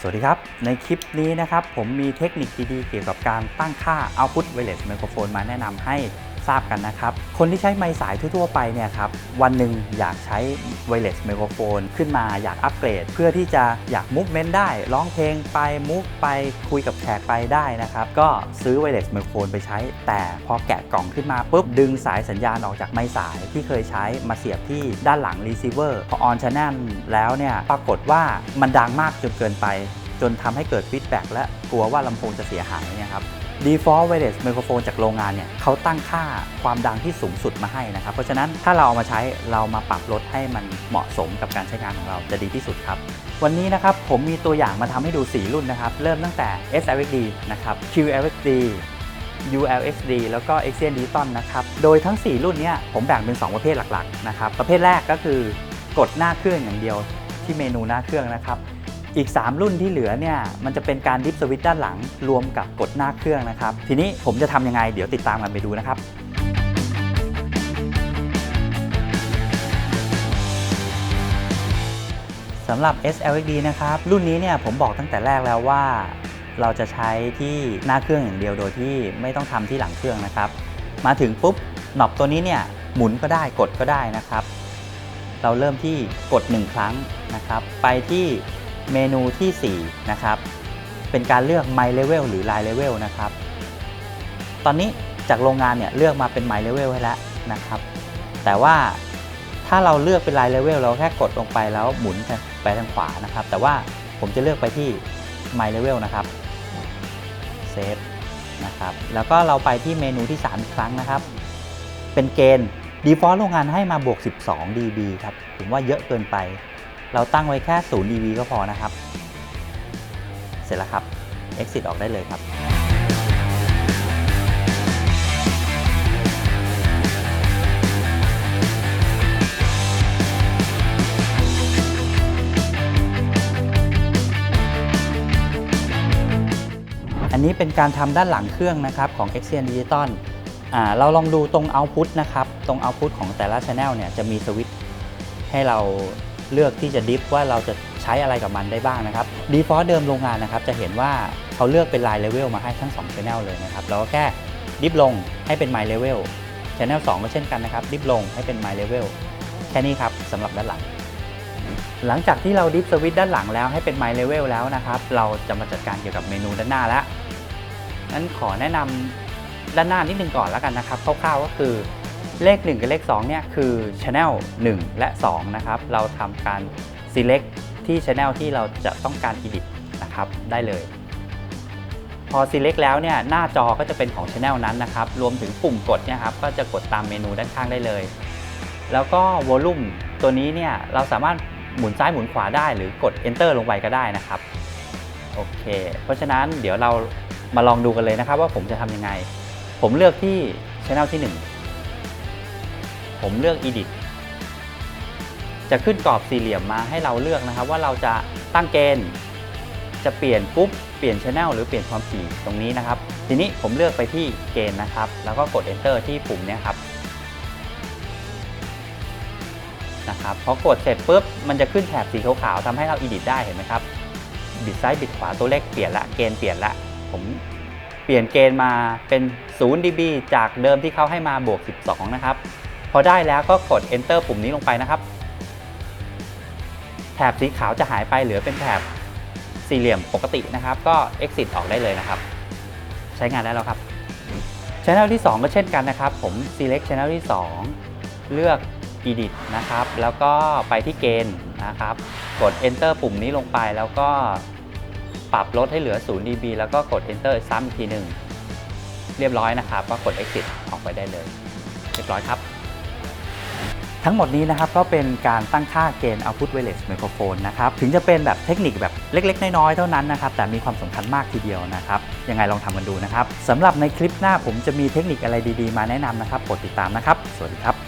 สวัสดีครับ ในคลิปนี้นะครับผมมีเทคนิคดีๆ เกี่ยวกับการตั้งค่า Output Wireless Microphone มาแนะนำให้ ทราบกันนะครับ คนที่ใช้ไมค์สายทั่วๆไปเนี่ยครับวันหนึ่งอยากใช้ Wireless Microphone ขึ้นมาอยากอัปเกรด เพื่อที่จะอยาก Movement ได้ ร้องเพลงไป Move ไปคุยกับแขกไปได้นะครับ ก็ซื้อ Wireless Microphone ไปใช้ แต่พอแกะกล่องขึ้นมาปุ๊บดึงสายสัญญาณออกจากไมค์สายที่เคยใช้มาเสียบที่ด้านหลัง Receiver พอ on channel แล้วเนี่ยปรากฏว่ามันดังมากจนเกินไป จนทำให้เกิดฟีดแบ็กและกลัวว่าลำโพงจะเสียหายเนี่ยครับ Default Wireless Microphone จากโรงงานเนี่ยเขาตั้งค่าความดังที่สูงสุดมาให้นะครับ เพราะฉะนั้นถ้าเราเอามาใช้เรามาปรับลดให้มันเหมาะสมกับการใช้งานของเราจะดีที่สุดครับ วันนี้นะครับผมมีตัวอย่างมาทำให้ดู 4 รุ่นนะครับ เริ่มตั้งแต่ SLXD นะครับ QLXD ULXD แล้วก็ Exyon Digital นะครับ โดยทั้ง 4 รุ่นเนี้ผมแบ่งเป็น 2 ประเภทหลักๆนะครับ ประเภทแรกก็คือกดหน้าเครื่องอย่างเดียวที่เมนูหน้าเครื่องนะครับ อีก 3 รุ่นที่เหลือเนี่ยมันจะเป็นการดิฟสวิตช์ด้านหลังรวมกับกดหน้าเครื่องนะครับ ทีนี้ผมจะทำยังไง เดี๋ยวติดตามกันไปดูนะครับสำหรับ SLXD นะครับ รุ่นนี้เนี่ยผมบอกตั้งแต่แรกแล้วว่า เราจะใช้ที่หน้าเครื่องอย่างเดียวโดยที่ไม่ต้องทำที่หลังเครื่องนะครับ มาถึงปุ๊บหนอบตัวนี้เนี่ยหมุนก็ได้กดก็ได้นะครับ เราเริ่มที่กด 1 ครั้งนะครับ ไปที่ เมนูที่ 4 นะครับ เป็นการเลือก My Level หรือ Line Level นะครับ ตอนนี้จากโรงงานเนี่ยเลือกมาเป็น My Level ให้แล้วนะครับ แต่ว่าถ้าเราเลือกเป็น Line Level เราแค่กดลงไปแล้วหมุนไปทางขวานะครับ แต่ว่าผมจะเลือกไปที่ My Level นะครับ เซฟนะครับ แล้วก็เราไปที่เมนูที่ 3 อีกครั้งนะครับ เป็นเกณฑ์ default โรงงานให้มาบวก 12 dB ครับ ผมว่าเยอะเกินไป เราตั้งไว้แค่ 0 dB ก็พอนะครับ เสร็จแล้วครับ exit ออกได้เลยครับ อันนี้เป็นการทำด้านหลังเครื่องนะครับของ e x i o n Digital อ่าเราลองดูตรง Output นะครับ ตรง Output ของแต่ละ Channel เนี่ยจะมีสวิตช์ให้เรา เลือกที่จะดิฟว่าเราจะใช้อะไรกับมันได้บ้างนะครับ Default เดิมโรงงานนะครับจะเห็นว่าเขาเลือกเป็น Line Level มาให้ทั้ง2 Channel เลยนะครับเราก็แค่ดิฟลงให้เป็น My Level Channel 2 ก็เช่นกันนะครับ ดิฟลงให้เป็น My Level แค่นี้ครับสำหรับด้านหลัง หลังจากที่เราดิฟสวิตด้านหลังแล้วให้เป็น My Level แล้วนะครับเราจะมาจัดการเกี่ยวกับเมนูด้านหน้าแล้วนั้นขอแนะนำด้านหน้านิดนึงก่อนแล้วกันนะครับคร่าวๆก็คือ เลข 1 กับเลข2เนี่ยคือ Channel 1 และ 2 นะครับ เราทำการ select ที่ Channel ที่เราจะต้องการ edit นะครับ ได้เลย พอ select แล้วเนี่ยหน้าจอก็จะเป็นของ Channel นั้นนะครับ รวมถึงปุ่มกดเนี่ยครับก็จะกดตามเมนูด้านข้างได้เลย แล้วก็ volume ตัวนี้เนี่ยเราสามารถหมุนซ้ายหมุนขวาได้ หรือกด enter ลงไปก็ได้นะครับโอเค เพราะฉะนั้นเดี๋ยวเรามาลองดูกันเลยนะครับ ว่าผมจะทำยังไง ผมเลือกที่ Channel ที่ 1 ผมเลือก Edit จะขึ้นกรอบสี่เหลี่ยมมาให้เราเลือกนะครับ ว่าเราจะตั้งเกณฑ์ จะเปลี่ยนกรุ๊ปเปลี่ยน Channel หรือเปลี่ยนความถี่ตรงนี้นะครับ ทีนี้ผมเลือกไปที่เกณฑ์นะครับ แล้วก็กด Enter ที่ปุ่มนี้ครับนะครับพอกดเสร็จปุ๊บมันจะขึ้นแถบสีขาวๆทำให้เรา edit ได้เห็นไหมครับบิดซ้ายบิดขวาตัวเลขเปลี่ยนละเกณฑ์เปลี่ยนละผมเปลี่ยนเกณฑ์มาเป็น 0 dB จากเดิมที่เขาให้มาบวก 12 นะครับ พอได้แล้วก็กด enter ปุ่มนี้ลงไปนะครับ แถบสีขาวจะหายไปเหลือเป็นแถบสี่เหลี่ยมปกตินะครับ ก็ exit ออกได้เลยนะครับ ใช้งานได้แล้วครับ Channel ที่ 2 ก็เช่นกันนะครับ ผม select Channel ที่ 2 เลือก edit นะครับ แล้วก็ไปที่เกณฑ์นะครับ กด enter ปุ่มนี้ลงไปแล้วก็ปรับลดให้เหลือ 0 dB แล้วก็กด enter ซ้ำอีกทีหนึ่ง เรียบร้อยนะครับ ก็กด exit ออกไปได้เลย เรียบร้อยครับ ทั้งหมดนี้นะครับก็เป็นการตั้งค่าเกณฑ์ output wireless microphone นะครับถึงจะเป็นแบบเทคนิคแบบเล็กๆ น้อยๆ เท่านั้นนะครับแต่มีความสำคัญมากทีเดียวนะครับยังไงลองทำกันดูนะครับสำหรับในคลิปหน้าผมจะมีเทคนิคอะไรดีๆ มาแนะนำนะครับกดติดตามนะครับ สวัสดีครับ